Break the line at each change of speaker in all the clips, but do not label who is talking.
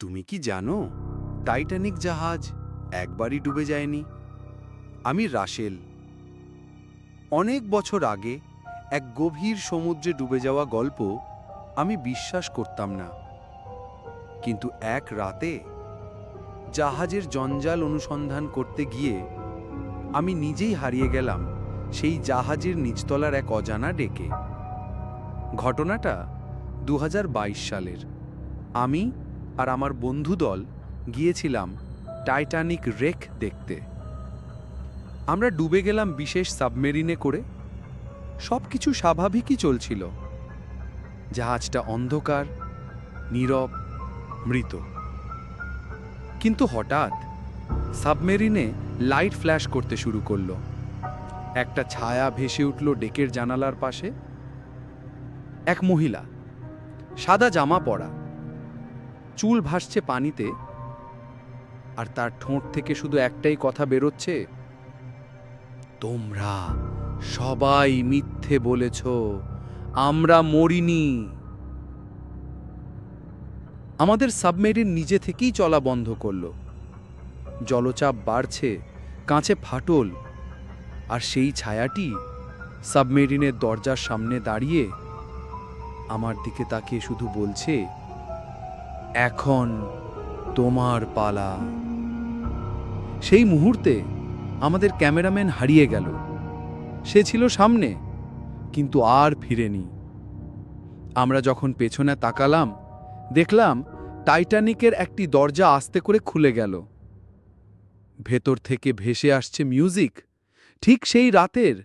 তুমি কি জানো, টাইটানিক জাহাজ একবারই ডুবে যায়নি? আমি রাসেল। অনেক বছর আগে এক গভীর সমুদ্রে ডুবে যাওয়া গল্প আমি বিশ্বাস করতাম না। কিন্তু এক রাতে জাহাজের জঞ্জাল অনুসন্ধান করতে গিয়ে আমি নিজেই হারিয়ে গেলাম সেই জাহাজের নিচতলার এক অজানা ডেকে। ঘটনাটা দু হাজার বাইশ সালের। আমি আর আমার বন্ধু দল গিয়েছিলাম টাইটানিক রেক দেখতে। আমরা ডুবে গেলাম বিশেষ সাবমেরিনে করে। সব কিছু স্বাভাবিকই চলছিল। জাহাজটা অন্ধকার, নীরব, মৃত। কিন্তু হঠাৎ সাবমেরিনে লাইট ফ্ল্যাশ করতে শুরু করল। একটা ছায়া ভেসে উঠল ডেকের জানালার পাশে। এক মহিলা, সাদা জামা পরা। চুল ভাসছে পানিতে, আর তার ঠোঁট থেকে শুধু একটাই কথা বেরোচ্ছে, তোমরা সবাই মিথ্যে বলেছ, আমরা মরিনি। আমাদের সাবমেরিন নিজে থেকেই চলা বন্ধ করল। জলচাপ বাড়ছে, কাঁচে ফাটল, আর সেই ছায়াটি সাবমেরিনের দরজার সামনে দাঁড়িয়ে আমার দিকে তাকিয়ে শুধু বলছে এখন তোমার পালা। সেই মুহূর্তে আমাদের ক্যামেরাম্যান হারিয়ে গেল। সে ছিল সামনে, কিন্তু আর ফিরেনি। আমরা যখন পেছনে তাকালাম, দেখলাম টাইটানিকের একটি দরজা আস্তে করে খুলে গেল। ভেতর থেকে ভেসে আসছে মিউজিক, ঠিক সেই রাতের,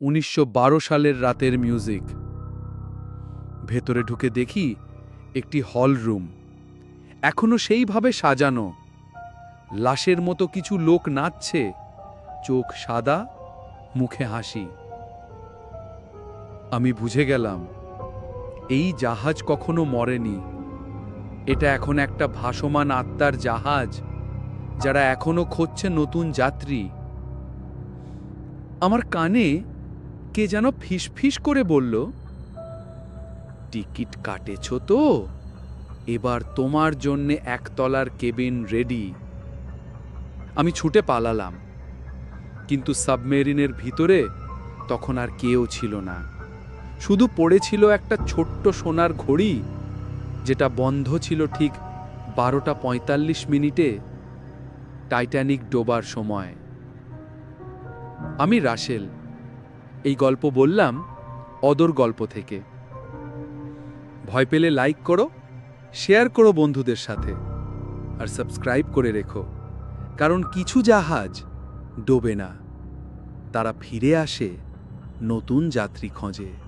উনিশশো বারো সালের রাতের মিউজিক। ভেতরে ঢুকে দেখি একটি হল রুম। এখনও সেইভাবে সাজানো। লাশের মতো কিছু লোক নাচছে, চোখ সাদা, মুখে হাসি। আমি বুঝে গেলাম, এই জাহাজ কখনো মরেনি। এটা এখন একটা ভাসমান আত্মার জাহাজ, যারা এখনও খুঁজছে নতুন যাত্রী। আমার কানে কে যেন ফিসফিস করে বলল, টিকিট কাটেছ তো? এবার তোমার জন্যে একতলার কেবিন রেডি। আমি ছুটে পালালাম, কিন্তু সাবমেরিনের ভিতরে তখন আর কেউ ছিল না। শুধু পড়েছিল একটা ছোট্ট সোনার ঘড়ি, যেটা বন্ধ ছিল ঠিক বারোটা পঁয়তাল্লিশ মিনিটে, টাইটানিক ডোবার সময়। আমি রাসেল, এই গল্প বললাম অদর গল্প থেকে। ভয় পেলে লাইক করো শেয়ার করো বন্ধুদের সাথে আর সাবস্ক্রাইব করে রেখো। কারণ কিছু জাহাজ ডোবে না। তারা ফিরে আসে নতুন যাত্রী খোঁজে।